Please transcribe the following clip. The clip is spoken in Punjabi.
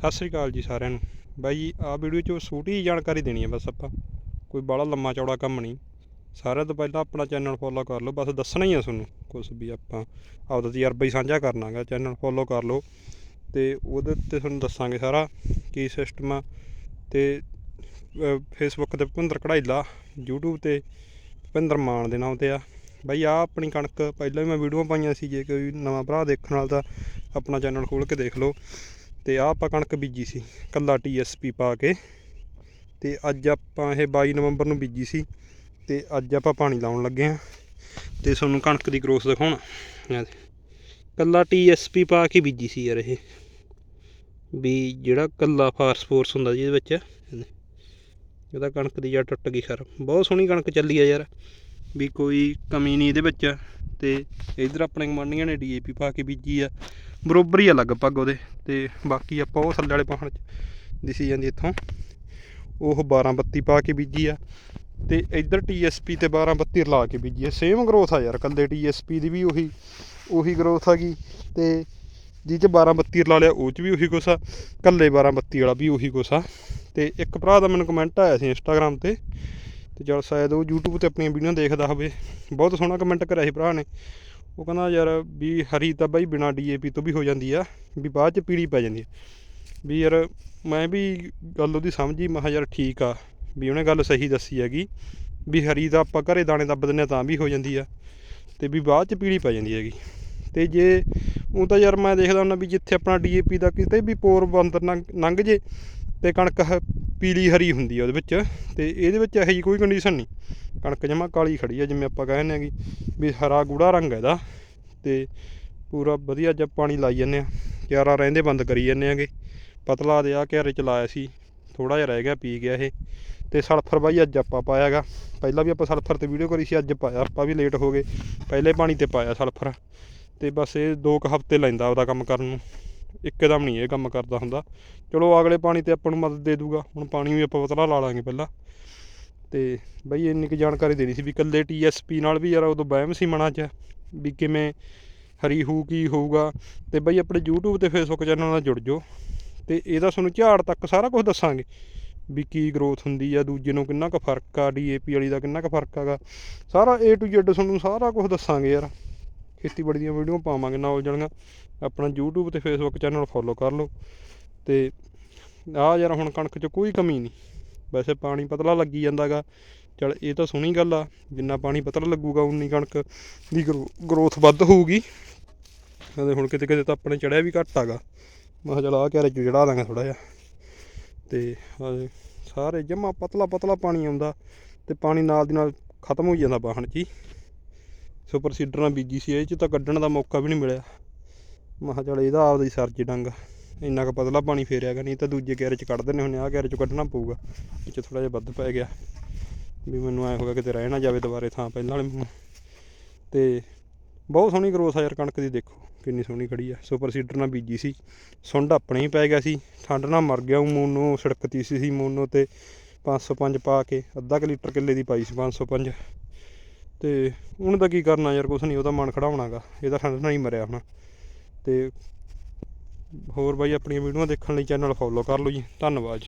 ਸਤਿ ਸ੍ਰੀ ਅਕਾਲ ਜੀ ਸਾਰਿਆਂ ਨੂੰ। ਬਾਈ ਜੀ ਆ ਵੀਡੀਓ 'ਚ ਛੋਟੀ ਜਿਹੀ ਜਾਣਕਾਰੀ ਦੇਣੀ ਹੈ ਬਸ ਆਪਾਂ। ਕੋਈ ਬਾਹਲਾ ਲੰਮਾ ਚੌੜਾ ਕੰਮ ਨਹੀਂ। ਸਾਰਿਆਂ ਤੋਂ ਪਹਿਲਾਂ ਆਪਣਾ ਚੈਨਲ ਫੋਲੋ ਕਰ ਲਓ, ਬਸ ਦੱਸਣਾ ਹੀ ਆ ਤੁਹਾਨੂੰ ਕੁਝ ਵੀ ਆਪਾਂ। ਆਪਦਾ ਤਜਰਬਾ ਹੀ ਸਾਂਝਾ ਕਰਨਾਗਾ ਚੈਨਲ ਫੋਲੋ ਕਰ ਲਓ। ਤੇ ਉਹਦੇ ਤੇ ਤੁਹਾਨੂੰ ਦੱਸਾਂਗੇ ਸਾਰਾ ਕੀ ਸਿਸਟਮ ਆ। ਤੇ ਫੇਸਬੁੱਕ ਤੇ ਭੁਪਿੰਦਰ ਕਢਾਈਲਾ, YouTube ਤੇ ਭੁਪਿੰਦਰ ਮਾਨ ਦੇ ਨਾਮ ਤੇ ਆ। ਬਾਈ ਆ ਆਪਣੀ ਕਣਕ, ਪਹਿਲਾਂ ਵੀ ਮੈਂ ਵੀਡੀਓ ਪਾਈਆਂ ਸੀ, ਜੇ ਕੋਈ ਨਵਾਂ ਭਰਾ ਦੇਖਣ ਵਾਲਾ ਤਾਂ ਆਪਣਾ ਚੈਨਲ ਖੋਲ ਕੇ ਦੇਖ ਲਓ। ਤੇ ਆਹ ਆਪਾਂ ਕਣਕ ਬੀਜੀ ਸੀ ਕੱਲਾ ਟੀਐਸਪੀ ਪਾ ਕੇ। ਤੇ ਅੱਜ ਆਪਾਂ ਇਹ 22 ਨਵੰਬਰ ਨੂੰ ਬੀਜੀ ਸੀ, ਤੇ ਅੱਜ ਆਪਾਂ ਪਾਣੀ ਲਾਉਣ ਲੱਗੇ ਆ ਤੇ ਤੁਹਾਨੂੰ ਕਣਕ ਦੀ ਗਰੋਥ ਦਿਖਾਉਣਾ। ਆਹ ਦੇ। ਕੱਲਾ ਟੀਐਸਪੀ ਪਾ ਕੇ ਬੀਜੀ ਸੀ ਯਾਰ ਇਹ। ਵੀ ਜਿਹੜਾ ਕੱਲਾ ਫਾਸਫੋਰਸ ਹੁੰਦਾ ਜੀ ਇਹਦੇ ਵਿੱਚ। ਇਹਦਾ ਕਣਕ ਦੀ ਜੜ ਟੁੱਟ ਗਈ ਖਰ ਬਹੁਤ ਸੋਹਣੀ ਕਣਕ ਚੱਲੀ ਆ ਯਾਰ। ਵੀ ਕੋਈ ਕਮੀ ਨਹੀਂ ਇਹਦੇ ਵਿੱਚ ਤੇ ਇਧਰ ਆਪਣੇ ਗਵਾਂਢੀਆਂ ਨੇ ਡੀਏਪੀ ਪਾ ਕੇ ਬੀਜੀ ਆ। ਬਰੋਬਰ ਹੀ ਆ ਲਗਭਗ ਉਹਦੇ ਤੇ ਬਾਕੀ ਆਪਾਂ ਉਹ ਥੱਲੇ ਵਾਲੇ ਪਹਾੜ 'ਚ ਦਿਸੀ ਜਾਂਦੀ ਇੱਥੋਂ। ਉਹ 12 ਬੱਤੀ ਪਾ ਕੇ ਬੀਜੀ ਆ ਤੇ ਇਧਰ ਟੀਐਸਪੀ ਤੇ 12 ਬੱਤੀ ਰਲਾ ਕੇ ਬੀਜੀ ਆ। ਸੇਮ ਗਰੋਥ ਆ ਯਾਰ ਕੱਲੇ ਟੀਐਸਪੀ ਦੀ ਵੀ ਉਹੀ ਉਹੀ ਗਰੋਥ ਆ ਗਈ ਤੇ ਜਿਹ 'ਚ 12 ਬੱਤੀ ਰਲਾ ਲਿਆ, ਉਹ 'ਚ ਵੀ ਉਹੀ ਕੁਛ ਆ। ਕੱਲੇ 12 ਬੱਤੀ ਵਾਲਾ ਵੀ ਉਹੀ ਕੁਛ ਆ। ਤੇ ਇੱਕ ਭਰਾ ਦਾ ਮੈਨੂੰ ਕਮੈਂਟ ਆਇਆ ਸੀ ਇੰਸਟਾਗ੍ਰam ਤੇ ਤੇ ਚਲ ਸ਼ਾਇਦ ਉਹ YouTube ਤੇ ਆਪਣੀਆਂ ਵੀਡੀਓ ਦੇਖਦਾ ਹੋਵੇ, ਬਹੁਤ ਸੋਹਣਾ ਕਮੈਂਟ ਕਰਿਆ ਸੀ ਭਰਾ ਨੇ। ਉਹ ਕਹਿੰਦਾ ਯਾਰ ਵੀ ਹਰੀ ਤਾਂ ਬਾਈ ਬਿਨਾ ਡੀਏਪੀ ਤੋਂ ਵੀ ਹੋ ਜਾਂਦੀ ਆ, ਵੀ ਬਾਅਦ ਚ ਪੀੜੀ ਪੈ ਜਾਂਦੀ ਆ। ਵੀ ਯਾਰ ਮੈਂ ਵੀ ਗੱਲ ਉਹਦੀ ਸਮਝੀ, ਮੈਂ ਯਾਰ ਠੀਕ ਆ, ਵੀ ਉਹਨੇ ਗੱਲ ਸਹੀ ਦੱਸੀ ਹੈਗੀ, ਵੀ ਹਰੀ ਦਾ ਆਪਾਂ ਘਰੇ ਦਾਣੇ ਦੱਬ ਦਿੰਦੇ ਹਾਂ ਤਾਂ ਵੀ ਹੋ ਜਾਂਦੀ ਆ, ਤੇ ਵੀ ਬਾਅਦ ਚ ਪੀੜੀ ਪੈ ਜਾਂਦੀ ਹੈਗੀ। ਤੇ ਜੇ ਉਹ ਤਾਂ ਯਾਰ ਮੈਂ ਦੇਖਦਾ ਹੁੰਦਾ ਵੀ ਜਿੱਥੇ ਆਪਣਾ ਡੀਏਪੀ ਦਾ ਕਿਤੇ ਵੀ ਪੋਰ ਬੰਦਰ ਲੰਘ ਲੰਘ ਜੇ, ਤੇ ਕਣਕ ਪੀਲੀ ਹਰੀ ਹੁੰਦੀ ਆ ਉਹਦੇ ਵਿੱਚ ਤੇ ਇਹਦੇ ਵਿੱਚ ਇਹੋ ਜਿਹੀ ਕੋਈ ਕੰਡੀਸ਼ਨ ਨਹੀਂ। ਕਣਕ ਜਮਾ ਕਾਲੀ ਖੜੀ ਆ ਜਿਵੇਂ ਆਪਾਂ ਕਹਿੰਦੇ ਆਂਗੇ ਵੀ ਹਰਾ ਗੂੜਾ ਰੰਗ ਇਹਦਾ ਤੇ ਪੂਰਾ ਵਧੀਆ ਜਦ ਪਾਣੀ ਲਾਈ ਜਾਂਦੇ ਆ। ਕਿਆਰਾ ਰਹਿੰਦੇ ਬੰਦ ਕਰੀ ਜਾਂਦੇ ਆਂਗੇ ਪਤਲਾ ਦੇ ਆ ਕਿਆਰੇ ਚ ਲਾਇਆ ਸੀ ਥੋੜਾ ਜਿਹਾ ਰਹਿ ਗਿਆ, ਪੀ ਗਿਆ ਇਹ। ਤੇ ਸਲਫਰ ਬਾਈ ਅੱਜ ਆਪਾਂ ਪਾਇਆਗਾ ਪਹਿਲਾਂ ਵੀ ਆਪਾਂ ਸਲਫਰ ਤੇ ਵੀਡੀਓ ਕਰੀ ਸੀ, ਅੱਜ ਪਾਇਆ। ਆਪਾਂ ਵੀ ਲੇਟ ਹੋ ਗਏ। ਪਹਿਲੇ ਪਾਣੀ ਤੇ ਪਾਇਆ ਸਲਫਰ। ਤੇ ਬਸ ਇਹ ਦੋ ਕੁ ਹਫ਼ਤੇ ਲੈਂਦਾ ਉਹਦਾ ਕੰਮ ਕਰਨ ਨੂੰ। ਇੱਕਦਮ ਨਹੀਂ ਇਹ ਕੰਮ ਕਰਦਾ ਹੁੰਦਾ। ਚਲੋ ਅਗਲੇ ਪਾਣੀ ਤੇ ਆਪਾਂ ਨੂੰ ਮਦਦ ਦੇ ਦੂਗਾ। ਹੁਣ ਪਾਣੀ ਵੀ ਆਪਾਂ ਪਤਲਾ ਲਾ ਲਾਂਗੇ ਪਹਿਲਾਂ। ਤੇ ਬਈ ਇੰਨੀ ਕੁ ਜਾਣਕਾਰੀ ਦੇਣੀ ਸੀ ਵੀ ਇਕੱਲੇ ਟੀਐਸਪੀ ਨਾਲ ਵੀ ਯਾਰ ਉਦੋਂ ਵਹਿਮ ਸੀ ਮਨਾਂ 'ਚ, ਵੀ ਕਿਵੇਂ ਹਰੀ ਹੂ ਕੀ ਹੋਊਗਾ। ਤੇ ਬਈ ਆਪਣੇ YouTube ਤੇ Facebook ਚੈਨਲ ਨਾਲ ਜੁੜ ਜਾਓ। ਤੇ ਇਹਦਾ ਤੁਹਾਨੂੰ ਝਾੜ ਤੱਕ ਸਾਰਾ ਕੁਝ ਦੱਸਾਂਗੇ। ਵੀ ਕੀ ਗਰੋਥ ਹੁੰਦੀ ਆ, ਦੂਜੇ ਨੂੰ ਕਿੰਨਾ ਕੁ ਫ਼ਰਕ ਆ ਡੀਏਪੀ ਵਾਲੀ ਦਾ ਕਿੰਨਾ ਕੁ ਫ਼ਰਕ ਆਗਾ ਸਾਰਾ A to Z ਤੁਹਾਨੂੰ ਸਾਰਾ ਕੁਝ ਦੱਸਾਂਗੇ ਯਾਰ। ਖੇਤੀਬਾੜੀ ਦੀਆਂ ਵੀਡੀਓ ਪਾਵਾਂਗੇ ਨਾਲ ਜਾਣੀਆਂ। ਆਪਣਾ YouTube ਤੇ Facebook ਚੈਨਲ ਫੋਲੋ ਕਰ ਲਓ। ਤੇ ਆ ਯਾਰ ਹੁਣ ਕਣਕ 'ਚ ਕੋਈ ਕਮੀ ਨਹੀਂ। ਵੈਸੇ ਪਾਣੀ ਪਤਲਾ ਲੱਗੀ ਜਾਂਦਾਗਾ। ਚਲ ਇਹ ਤਾਂ ਸੋਹਣੀ ਗੱਲ ਆ। ਜਿੰਨਾ ਪਾਣੀ ਪਤਲਾ ਲੱਗੂਗਾ, ਉਨੀ ਕਣਕ ਦੀ ਗਰੋਥ ਵੱਧ ਹੋਊਗੀ। ਕਹਿੰਦੇ ਹੁਣ ਕਿਤੇ ਕਿਤੇ ਤਾਂ ਆਪਣੇ ਚੜਿਆ ਵੀ ਘੱਟ ਆਗਾ। ਮੈਂ ਕਿਹਾ ਚਲ ਆ ਕਿਆਰੇ 'ਚ ਚੜਾ ਦਾਂਗੇ ਥੋੜਾ ਜਿਹਾ। ਤੇ ਸਾਰੇ ਜਮਾ ਪਤਲਾ ਪਤਲਾ ਪਾਣੀ ਆਉਂਦਾ। ਤੇ ਪਾਣੀ ਨਾਲ ਦੀ ਨਾਲ ਖਤਮ ਹੋਈ ਜਾਂਦਾ ਬਾਹਣ 'ਚ ਹੀ। ਸੁਪਰ ਸੀਡਰ ਨਾਲ ਬੀਜੀ ਸੀ, ਇਹ 'ਚ ਤਾਂ ਕੱਢਣ ਦਾ ਮੌਕਾ ਵੀ ਨਹੀਂ ਮਿਲਿਆ। ਮੈਂ ਕਿਹਾ ਚਲ ਇਹਦਾ ਆਪਦਾ ਹੀ ਸਰਜ ਡੰਗ। ਇੰਨਾ ਕੁ ਪਤਲਾ ਪਾਣੀ ਫੇਰਿਆਗਾ ਨਹੀਂ ਤਾਂ ਦੂਜੇ ਕੈਰੇ 'ਚ ਕੱਢ ਦਿੰਦੇ ਹੁੰਦੇ ਆ ਕੈਰੇ 'ਚ ਕੱਢਣਾ ਪਊਗਾ। ਇਹ 'ਚ ਥੋੜਾ ਜਿਹਾ ਵੱਧ ਪੈ ਗਿਆ। ਵੀ ਮੈਨੂੰ ਐ ਹੋਗਾ ਕਿਤੇ ਰਹਿ ਨਾ ਜਾਵੇ ਦੁਬਾਰੇ ਥਾਂ ਪਹਿਲਾਂ ਵਾਲੇ ਨੂੰ ਤੇ ਬਹੁਤ ਸੋਹਣੀ ਗਰੋਥ ਆ ਯਾਰ ਕਣਕ ਦੀ, ਦੇਖੋ ਕਿੰਨੀ ਸੋਹਣੀ ਖੜੀ ਆ। ਸੁਪਰ ਸੀਡਰ ਨਾਲ ਬੀਜੀ ਸੀ। ਸੁੰਡ ਆਪਣੇ ਹੀ ਪੈ ਗਿਆ ਸੀ। ਠੰਡ ਨਾਲ ਮਰ ਗਿਆ ਉਹ ਮੋਨੋ ਸੜਕਤੀ ਸੀ ਸੀ ਮੋਨੋ ਤੇ 505 ਪਾ ਕੇ ਅੱਧਾ ਕੁ ਲੀਟਰ ਕਿੱਲੇ ਦੀ ਪਾਈ ਸੀ 505 ਤੇ ਹੁਣ ਤਾਂ ਕੀ ਕਰਨਾ ਯਾਰ, ਕੁਛ ਨਹੀਂ ਉਹਦਾ ਮਨ ਖੜਾਉਣਾਗਾ ਇਹ ਤਾਂ ਠੰਡ ਨਾਲ ਹੀ ਮਰਿਆ ਹੁਣ। ਤੇ ਹੋਰ ਬਾਈ, ਆਪਣੀਆਂ ਵੀਡੀਓਆਂ ਦੇਖਣ ਲਈ ਚੈਨਲ ਫੋਲੋ ਕਰ ਲਓ ਜੀ। ਧੰਨਵਾਦ ਜੀ।